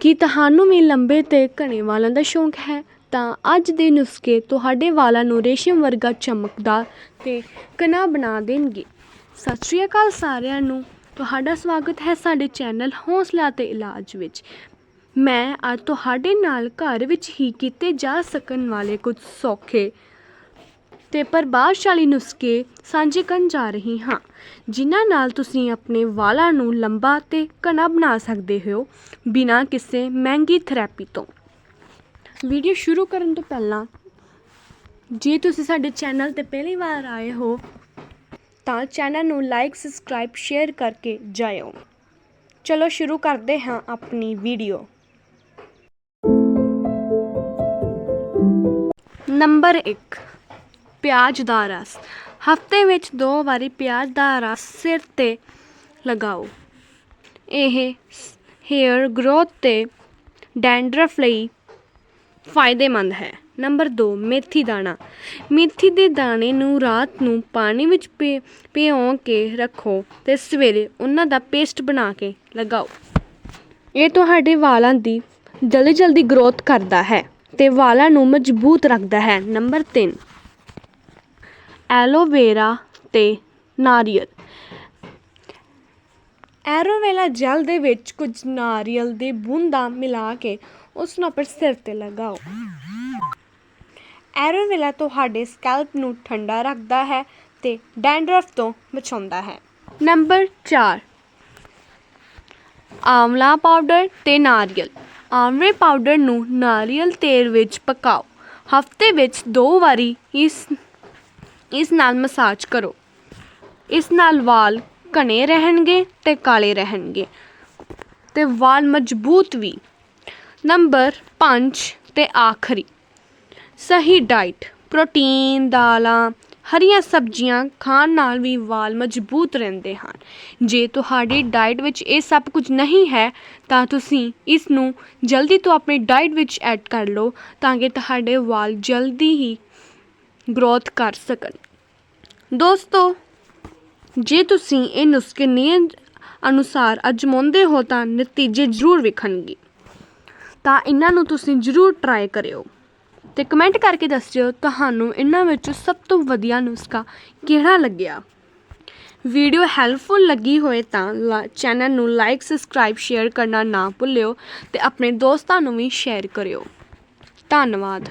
ਕੀ ਤੁਹਾਨੂੰ ਵੀ ਲੰਬੇ ਅਤੇ ਘਣੇ ਵਾਲਾਂ ਦਾ ਸ਼ੌਂਕ ਹੈ, ਤਾਂ ਅੱਜ ਦੇ ਨੁਸਖੇ ਤੁਹਾਡੇ ਵਾਲਾਂ ਨੂੰ ਰੇਸ਼ਮ ਵਰਗਾ ਚਮਕਦਾਰ ਅਤੇ ਘਣਾ ਬਣਾ ਦੇਣਗੇ। ਸਤਿ ਸ਼੍ਰੀ ਅਕਾਲ ਸਾਰਿਆਂ ਨੂੰ। ਤੁਹਾਡਾ ਸਵਾਗਤ ਹੈ ਸਾਡੇ ਚੈਨਲ ਹੌਸਲਾ ਤੇ ਇਲਾਜ ਵਿੱਚ। ਮੈਂ ਅੱਜ ਤੁਹਾਡੇ ਨਾਲ ਘਰ ਵਿੱਚ ਹੀ ਕੀਤੇ ਜਾ ਸਕਣ ਵਾਲੇ ਕੁਝ ਸੌਖੇ ਅਤੇ ਪ੍ਰਭਾਵਸ਼ਾਲੀ ਨੁਸਖੇ ਸਾਂਝੇ ਕਰਨ ਜਾ ਰਹੀ ਹਾਂ। ਜਿਨ੍ਹਾਂ ਨਾਲ ਤੁਸੀਂ ਆਪਣੇ ਵਾਲਾਂ ਨੂੰ ਲੰਬਾ ਅਤੇ ਘਣਾ ਬਣਾ ਸਕਦੇ ਹੋ, ਬਿਨਾਂ ਕਿਸੇ ਮਹਿੰਗੀ ਥੈਰੇਪੀ ਤੋਂ। ਵੀਡੀਓ ਸ਼ੁਰੂ ਕਰਨ ਤੋਂ ਪਹਿਲਾਂ, ਜੇ ਤੁਸੀਂ ਸਾਡੇ ਚੈਨਲ ਤੇ ਪਹਿਲੀ ਵਾਰ ਆਏ ਹੋ, ਤਾਂ ਚੈਨਲ ਨੂੰ ਲਾਈਕ, ਸਬਸਕ੍ਰਾਈਬ, ਸ਼ੇਅਰ ਕਰਕੇ ਜਾਇਓ। ਚਲੋ ਸ਼ੁਰੂ ਕਰਦੇ ਹਾਂ ਆਪਣੀ ਵੀਡੀਓ। ਨੰਬਰ 1 ਪਿਆਜ਼ ਦਾ ਰਸ। ਹਫ਼ਤੇ ਵਿੱਚ ਦੋ ਵਾਰੀ ਪਿਆਜ਼ ਦਾ ਰਸ ਸਿਰ ਤੇ ਲਗਾਓ। ਇਹ ਹੇਅਰ ਗਰੋਥ ਅਤੇ ਡੈਂਡਰਫ ਲਈ ਫਾਇਦੇਮੰਦ ਹੈ। ਨੰਬਰ 2 ਮੇਥੀ ਦਾਣਾ। ਮੇਥੀ ਦੇ ਦਾਣੇ ਨੂੰ ਰਾਤ ਨੂੰ ਪਾਣੀ ਵਿੱਚ ਭਿ- ਭਿਓਂ ਕੇ ਰੱਖੋ ਤੇ ਸਵੇਰੇ ਉਹਨਾਂ ਦਾ ਪੇਸਟ ਬਣਾ ਕੇ ਲਗਾਓ। ਇਹ ਤੁਹਾਡੇ ਵਾਲਾਂ ਦੀ ਜਲਦੀ ਜਲਦੀ ਗਰੋਥ ਕਰਦਾ ਹੈ ਤੇ ਵਾਲਾਂ ਨੂੰ ਮਜ਼ਬੂਤ ਰੱਖਦਾ ਹੈ। ਨੰਬਰ 3 ਐਲੋਵੇਰਾ ਅਤੇ ਨਾਰੀਅਲ। ਐਰੋਵੇਲਾ ਜੈਲ ਦੇ ਵਿੱਚ ਕੁਝ ਨਾਰੀਅਲ ਦੇ ਬੂੰਦਾਂ ਮਿਲਾ ਕੇ ਉਸ ਨੂੰ ਆਪਣੇ ਸਿਰ ਤੇ ਲਗਾਓ। ਐਰੋਵੇਲਾ ਤੁਹਾਡੇ ਸਕੈਲਪ ਨੂੰ ਠੰਡਾ ਰੱਖਦਾ ਹੈ ਤੇ ਡੈਂਡਰਫ ਤੋਂ ਬਚਾਉਂਦਾ ਹੈ। ਨੰਬਰ 4 ਆਮਲਾ ਪਾਊਡਰ ਤੇ ਨਾਰੀਅਲ। ਆਮਲੇ ਪਾਊਡਰ ਨੂੰ ਨਾਰੀਅਲ ਤੇਲ ਵਿੱਚ ਪਕਾਓ। ਹਫ਼ਤੇ ਵਿੱਚ ਦੋ ਵਾਰੀ ਇਸ ਇਸ ਨਾਲ ਮਸਾਜ ਕਰੋ। ਇਸ ਨਾਲ ਵਾਲ ਘਣੇ ਰਹਿਣਗੇ ਤੇ ਕਾਲੇ ਰਹਿਣਗੇ। ਤੇ ਵਾਲ ਮਜ਼ਬੂਤ ਵੀ। ਨੰਬਰ 5 ਤੇ ਆਖਰੀ। ਸਹੀ ਡਾਈਟ ਪ੍ਰੋਟੀਨ ਦਾਲਾਂ, ਹਰੀਆਂ ਸਬਜ਼ੀਆਂ ਖਾਣ ਨਾਲ ਵੀ ਵਾਲ ਮਜ਼ਬੂਤ ਰਹਿੰਦੇ ਹਨ। ਜੇ ਤੁਹਾਡੀ ਡਾਈਟ ਵਿੱਚ ਇਹ ਸਭ ਕੁਝ ਨਹੀਂ ਹੈ, ਤਾਂ ਤੁਸੀਂ ਇਸ ਨੂੰ ਜਲਦੀ ਤੋਂ ਆਪਣੀ ਡਾਈਟ ਵਿੱਚ ਐਡ ਕਰ ਲਓ ਤਾਂ ਕਿ ਤੁਹਾਡੇ ਵਾਲ ਜਲਦੀ ਹੀ ਗਰੋਥ ਕਰ ਸਕਣ। ਦੋਸਤੋ, ਜੇ ਤੁਸੀਂ ਇਹ ਨੁਸਖੇ ਨਿਯਮ ਅਨੁਸਾਰ ਅਜਮਾਉਂਦੇ ਹੋ ਤਾਂ ਨਤੀਜੇ ਜ਼ਰੂਰ ਵਿਖਣਗੇ। ਤਾਂ ਇਹਨਾਂ ਨੂੰ ਤੁਸੀਂ ਜ਼ਰੂਰ ਟਰਾਈ ਕਰਿਓ ਤੇ ਕਮੈਂਟ ਕਰਕੇ ਦੱਸਿਓ ਤੁਹਾਨੂੰ ਇਹਨਾਂ ਵਿੱਚੋਂ ਸਭ ਤੋਂ ਵਧੀਆ ਨੁਸਖਾ ਕਿਹੜਾ ਲੱਗਿਆ। ਵੀਡੀਓ ਹੈਲਪਫੁਲ ਲੱਗੀ ਹੋਏ ਤਾਂ ਚੈਨਲ ਨੂੰ ਲਾਈਕ ਸਬਸਕ੍ਰਾਈਬ ਸ਼ੇਅਰ ਕਰਨਾ ਨਾ ਭੁੱਲਿਓ ਤੇ ਆਪਣੇ ਦੋਸਤਾਂ ਨੂੰ ਵੀ ਸ਼ੇਅਰ ਕਰਿਓ। ਧੰਨਵਾਦ।